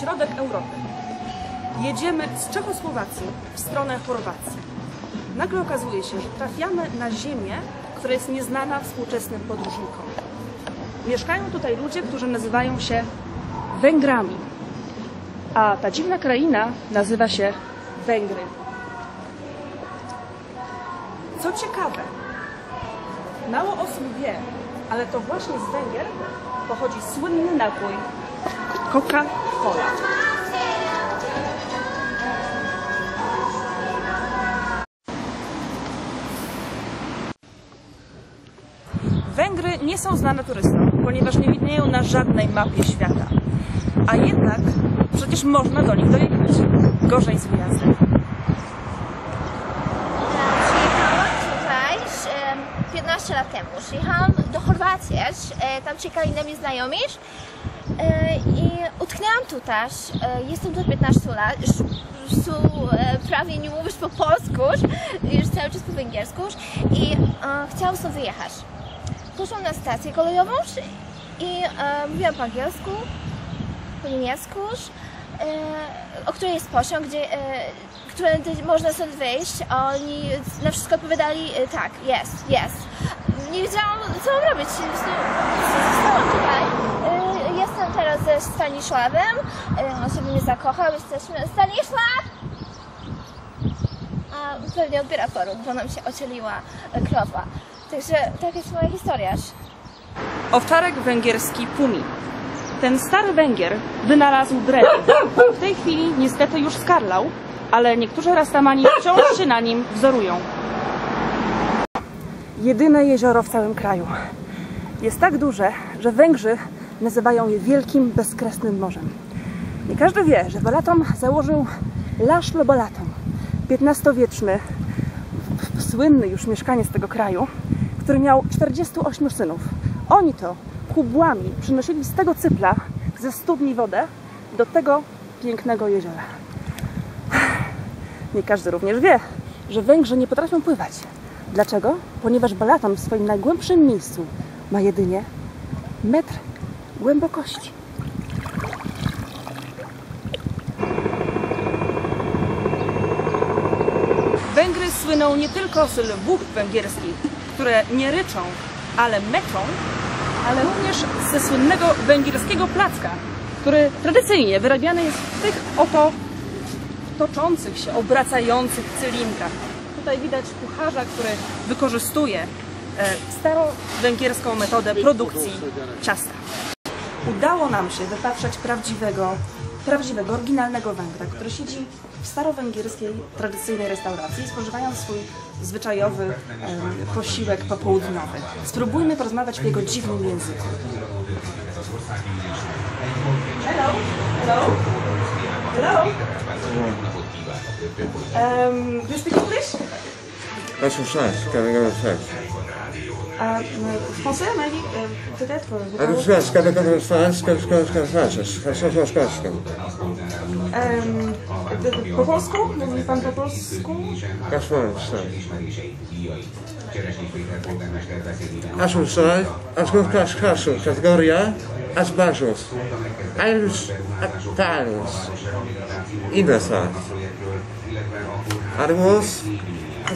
środek Europy. Jedziemy z Czechosłowacji w stronę Chorwacji. Nagle okazuje się, że trafiamy na ziemię, która jest nieznana współczesnym podróżnikom. Mieszkają tutaj ludzie, którzy nazywają się Węgrami, a ta dziwna kraina nazywa się Węgry. Co ciekawe, mało osób wie, ale to właśnie z Węgier pochodzi słynny napój Coca-Cola. Węgry nie są znane turystom, ponieważ nie widnieją na żadnej mapie świata. A jednak przecież można do nich dojechać. Gorzej z wyjazdem. Przyjechałam tutaj em, 15 lat temu. Przyjechałam do Chorwacji, e, tam czekali na mnie znajomi i utknęłam tutaj. E, Jestem tu od 15 lat, tu e, prawie nie mówisz po polsku, już cały czas po węgiersku i e, chciałam stąd wyjechać. Poszłam na stację kolejową i e, mówiłam po angielsku, po niemiecku, e, o której jest pociąg, gdzie, e, którędy można stąd wyjść. Oni na wszystko odpowiadali e, tak, jest, jest. Nie wiedziałam, co mam robić. Zostałam tutaj. Teraz ze Stanisławem. E, On się w mnie zakochał. Jesteśmy... Stanisław! A pewnie odbiera forum, bo nam się ocieliła krowa. Także taka jest moja historia. Owczarek węgierski Pumi. Ten stary Węgier wynalazł drewno. W tej chwili niestety już skarlał, ale niektórzy rastamani wciąż się na nim wzorują. Jedyne jezioro w całym kraju. Jest tak duże, że Węgrzy nazywają je wielkim, bezkresnym morzem. Nie każdy wie, że Balaton założył László Balaton, XV-wieczny, słynny już mieszkaniec tego kraju, który miał 48 synów. Oni to kubłami przynosili z tego cypla ze studni wodę do tego pięknego jeziora. Nie każdy również wie, że Węgrzy nie potrafią pływać. Dlaczego? Ponieważ Balaton w swoim najgłębszym miejscu ma jedynie metr głębokości. Węgry słyną nie tylko z lwów węgierskich, które nie ryczą, ale meczą, ale również ze słynnego węgierskiego placka, który tradycyjnie wyrabiany jest w tych oto toczących się, obracających cylindrach. Tutaj widać kucharza, który wykorzystuje e, starowęgierską metodę produkcji ciasta. Udało nam się wypatrzeć prawdziwego, prawdziwego, oryginalnego Węgra, który siedzi w starowęgierskiej, tradycyjnej restauracji, spożywając swój zwyczajowy em, posiłek popołudniowy. Spróbujmy porozmawiać w jego dziwnym języku. Hello, hello, hello. Um, do you speak English? That's. Uh, français, A gotta go first, gotta go first. That's what's nice. Em, d- po polsku? Mówi pan po polsku? That's what I'm saying. As we say, as good class castle,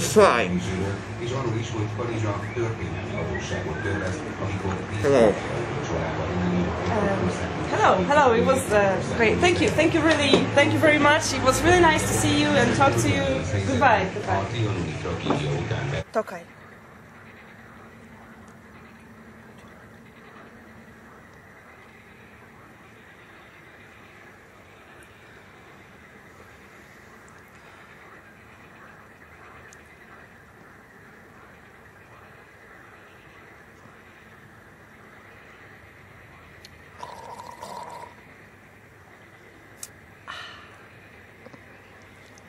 fine. Hello. Hello, hello. It was uh, great. Thank you, thank you really, thank you very much. It was really nice to see you and talk to you. Goodbye, goodbye. Tokaj.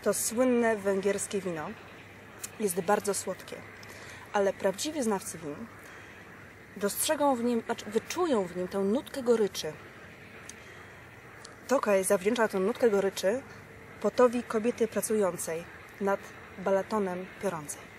To słynne węgierskie wino jest bardzo słodkie, ale prawdziwi znawcy win dostrzegą w nim, znaczy wyczują w nim tę nutkę goryczy. Tokaj zawdzięcza tę nutkę goryczy potowi kobiety pracującej nad balatonem piorącej.